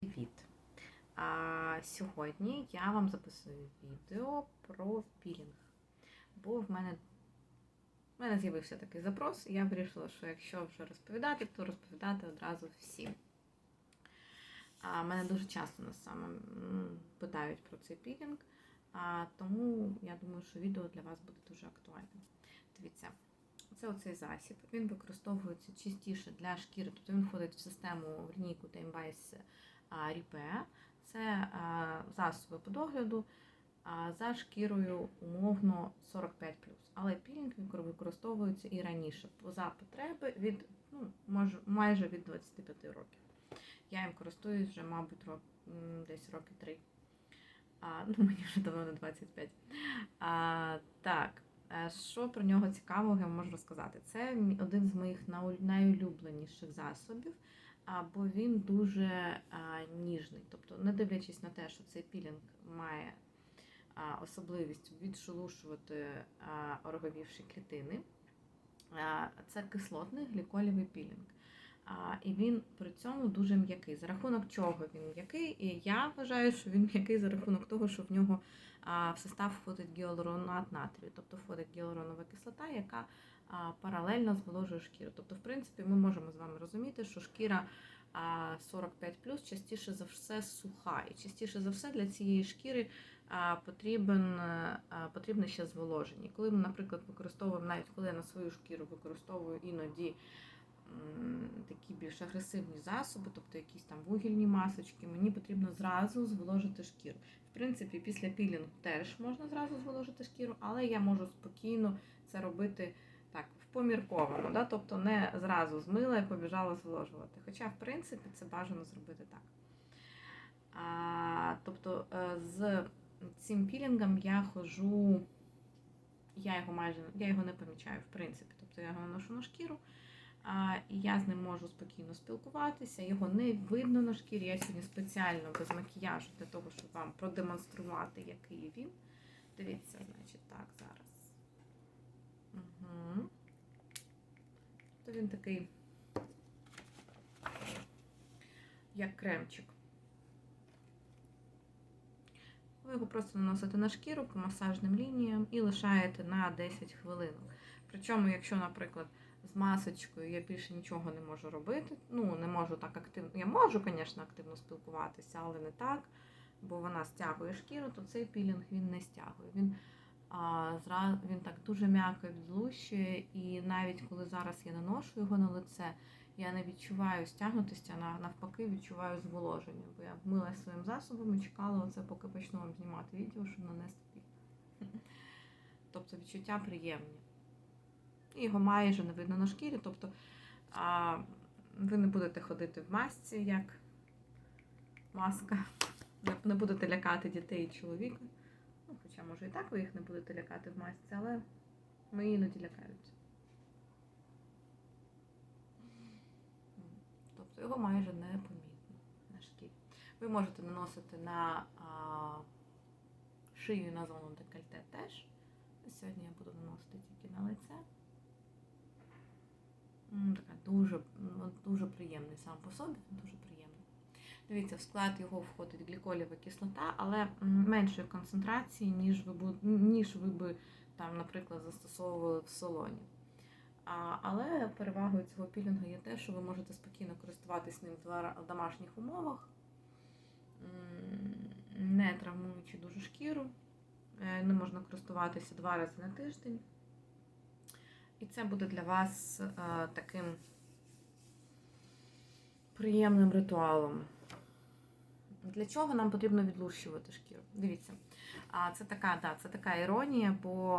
Привіт! А, сьогодні я вам записую відео про пілінг. Бо в мене, в мене з'явився такий запрос, і я вирішила, що якщо вже розповідати, то розповідати одразу всім. А, мене дуже часто нас саме питають про цей пілінг, а, тому я думаю, що відео для вас буде дуже актуальним. Дивіться, це оцей засіб. Він використовується частіше для шкіри, тобто він входить в систему в лінійку Timebase а, Ріпе. Це засоби по догляду за шкірою умовно 45 Але пілінг використовується і раніше за потреби від ну, майже від 25 років. Я їм користуюсь вже, мабуть, рок, десь роки 3. А, ну, мені вже давно не 25. А, так, е, що про нього цікавого я можу розказати? Це один з моїх найулюбленіших засобів бо він дуже ніжний. Тобто, не дивлячись на те, що цей пілінг має особливість відшелушувати ороговівші клітини, це кислотний гліколівий пілінг. І він при цьому дуже м'який. За рахунок чого він м'який? І я вважаю, що він м'який за рахунок того, що в нього в состав входить гіалуронат натрію, тобто входить гіалуронова кислота, яка паралельно зволожує шкіру. Тобто, в принципі, ми можемо з вами розуміти, що шкіра 45 частіше за все суха. І частіше за все для цієї шкіри потрібен, потрібне ще зволоження. Коли ми, наприклад, використовуємо, навіть коли я на свою шкіру використовую іноді такі більш агресивні засоби, тобто якісь там вугільні масочки, мені потрібно зразу зволожити шкіру. В принципі, після пілінгу теж можна зразу зволожити шкіру, але я можу спокійно це робити так, помірковано, да? тобто не зразу змила і побіжала зволожувати. Хоча, в принципі, це бажано зробити так. А, тобто е, з цим пілінгом я ходжу, я його майже я його не помічаю, в принципі. Тобто я його наношу на шкіру, і я з ним можу спокійно спілкуватися. Його не видно на шкірі. Я сьогодні спеціально без макіяжу для того, щоб вам продемонструвати, який він. Дивіться, значить, так, зараз. Угу. То він такий, як кремчик. Ви його просто наносите на шкіру по масажним лініям і лишаєте на 10 хвилин. Причому, якщо, наприклад, з масочкою я більше нічого не можу робити, ну, не можу так активно. Я можу, звісно, активно спілкуватися, але не так, бо вона стягує шкіру, то цей пілінг він не стягує. Він а, зра... він так дуже м'яко відлущує, і навіть коли зараз я наношу його на лице, я не відчуваю стягнутості, а навпаки відчуваю зволоження. Бо я вмилася своїм засобом і чекала оце, поки почну вам знімати відео, щоб нанести пік. Тобто відчуття приємні. І його майже не видно на шкірі. Тобто а, ви не будете ходити в масці, як маска. Не- будете лякати дітей і чоловіка. Ну, хоча, може, і так ви їх не будете лякати в масці, але ми іноді лякаються. Тобто його майже не помітно на шкірі. Ви можете наносити на а, шию на зону декольте теж. Сьогодні я буду наносити тільки на лице. М, Така дуже, ну, дуже приємний сам по собі, дуже приємний. Дивіться, в склад його входить гліколєва кислота, але меншої концентрації, ніж ви, ніж ви би там, наприклад, застосовували в салоні. А, але перевагою цього пілінгу є те, що ви можете спокійно користуватись ним в домашніх умовах, не травмуючи дуже шкіру. Е, Ним можна користуватися два рази на тиждень. І це буде для вас е, таким приємним ритуалом. Для чого нам потрібно відлущувати шкіру? Дивіться, це така, да, це така іронія, бо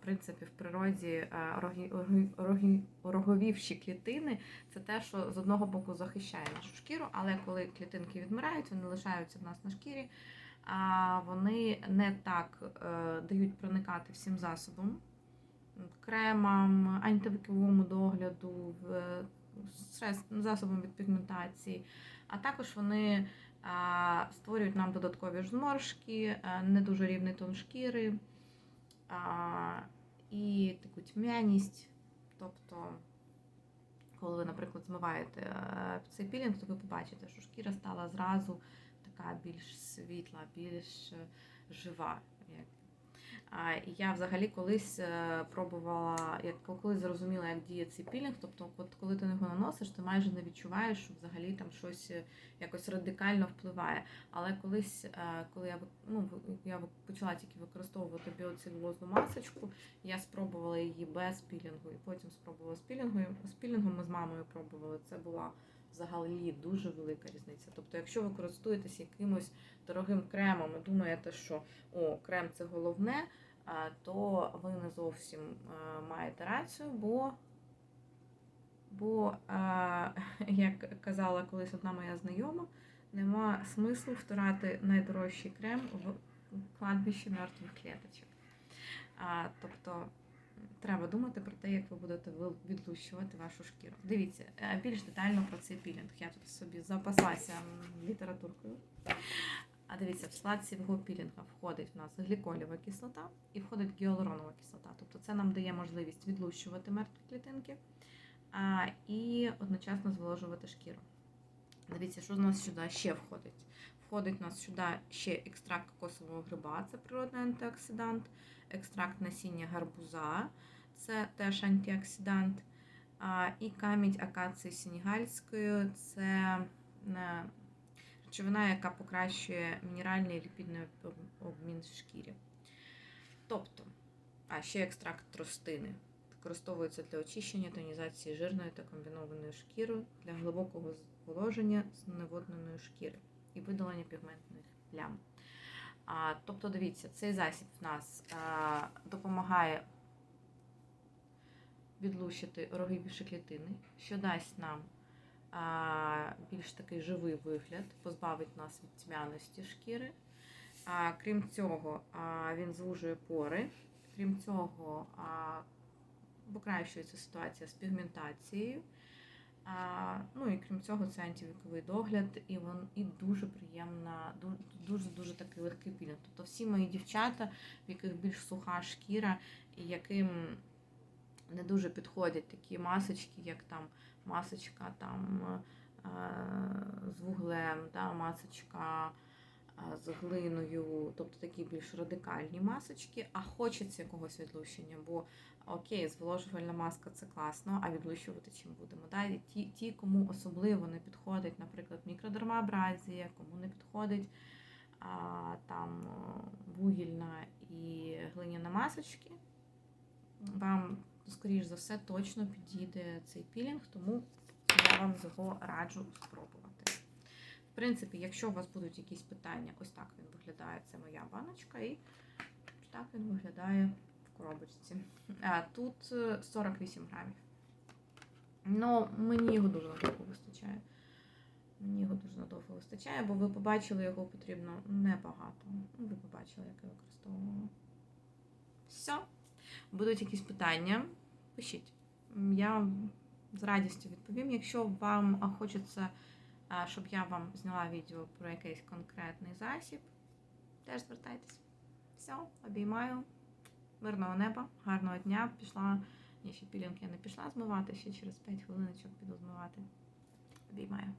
в принципі в природі а, рогі, рогі, рогі, роговівші клітини це те, що з одного боку захищає нашу шкіру, але коли клітинки відмирають, вони лишаються в нас на шкірі, вони не так е, дають проникати всім засобам, кремам, антивіковому догляду, засобам від пігментації, а також вони створюють нам додаткові зморшки, не дуже рівний тон шкіри і таку тьмяність. Тобто коли ви, наприклад, змиваєте е, цей пілінг, то ви побачите, що шкіра стала зразу така більш світла, більш е, жива. Як- я взагалі колись е, пробувала, як коли зрозуміла, як діє цей пілінг, тобто, от коли ти його наносиш, ти майже не відчуваєш, що взагалі там щось е, якось радикально впливає. Але колись, е, коли я ну, я почала тільки використовувати біоцелюлозну масочку, я спробувала її без пілінгу, і потім спробувала з пілінгом. З пілінгом ми з мамою пробували. Це була взагалі дуже велика різниця. Тобто, якщо ви користуєтесь якимось дорогим кремом і думаєте, що о, крем це головне, то ви не зовсім маєте рацію, бо, бо як казала колись одна моя знайома, нема смислу втирати найдорожчий крем в кладбище мертвих клеточок. Тобто треба думати про те, як ви будете відлущувати вашу шкіру. Дивіться, е, більш детально про цей пілінг. Я тут собі запаслася літературкою. А дивіться, в склад цього пілінга входить в нас гліколєва кислота і входить гіалуронова кислота. Тобто це нам дає можливість відлущувати мертві клітинки а, і одночасно зволожувати шкіру. Дивіться, що з нас сюди ще входить. Входить у нас сюди ще екстракт кокосового гриба, це природний антиоксидант, екстракт насіння гарбуза, це теж антиоксидант. І камінь акації сенегальської це е, речовина, яка покращує мінеральний і ліпідний обмін в шкірі. Тобто, а ще екстракт тростини. Використовується для очищення, тонізації жирної та комбінованої шкіри для глибокого зволоження зневодненої шкіри і видалення пігментних плям. А, тобто, дивіться, цей засіб в нас а, допомагає відлущити роговіші клітини, що дасть нам а, більш такий живий вигляд, позбавить нас від тьмяності шкіри. А, крім цього, а, він звужує пори. Крім цього, а, покращується ситуація з пігментацією. Ну і крім цього, це антивіковий догляд, і він і дуже приємна, дуже дуже такий легкий пілінг. Тобто всі мої дівчата, в яких більш суха шкіра, і яким не дуже підходять такі масочки, як там масочка там е, з вуглем, да, масочка з глиною, тобто такі більш радикальні масочки, а хочеться якогось відлущення, бо окей, зволожувальна маска це класно, а відлущувати чим будемо. Да? І ті, ті, кому особливо не підходить, наприклад, мікродермабразія, кому не підходить а, там вугільна і глиняна масочки, вам, скоріш за все, точно підійде цей пілінг, тому я вам його раджу спробувати. В принципі, якщо у вас будуть якісь питання, ось так він виглядає. Це моя баночка, і так він виглядає в коробочці. А, тут е, 48 грамів. Ну, мені його дуже надовго вистачає. Мені його дуже надовго вистачає, бо ви побачили, його потрібно небагато. Ну, Ви побачили, як я використовувала. Все. Будуть якісь питання, пишіть. Я з радістю відповім. Якщо вам хочеться, щоб я вам зняла відео про якийсь конкретний засіб, теж звертайтесь. Все, обіймаю. Мирного неба, гарного дня. Пішла. Ні, ще пілінг я не пішла змивати, ще через 5 хвилиночок піду змивати. Обіймаю.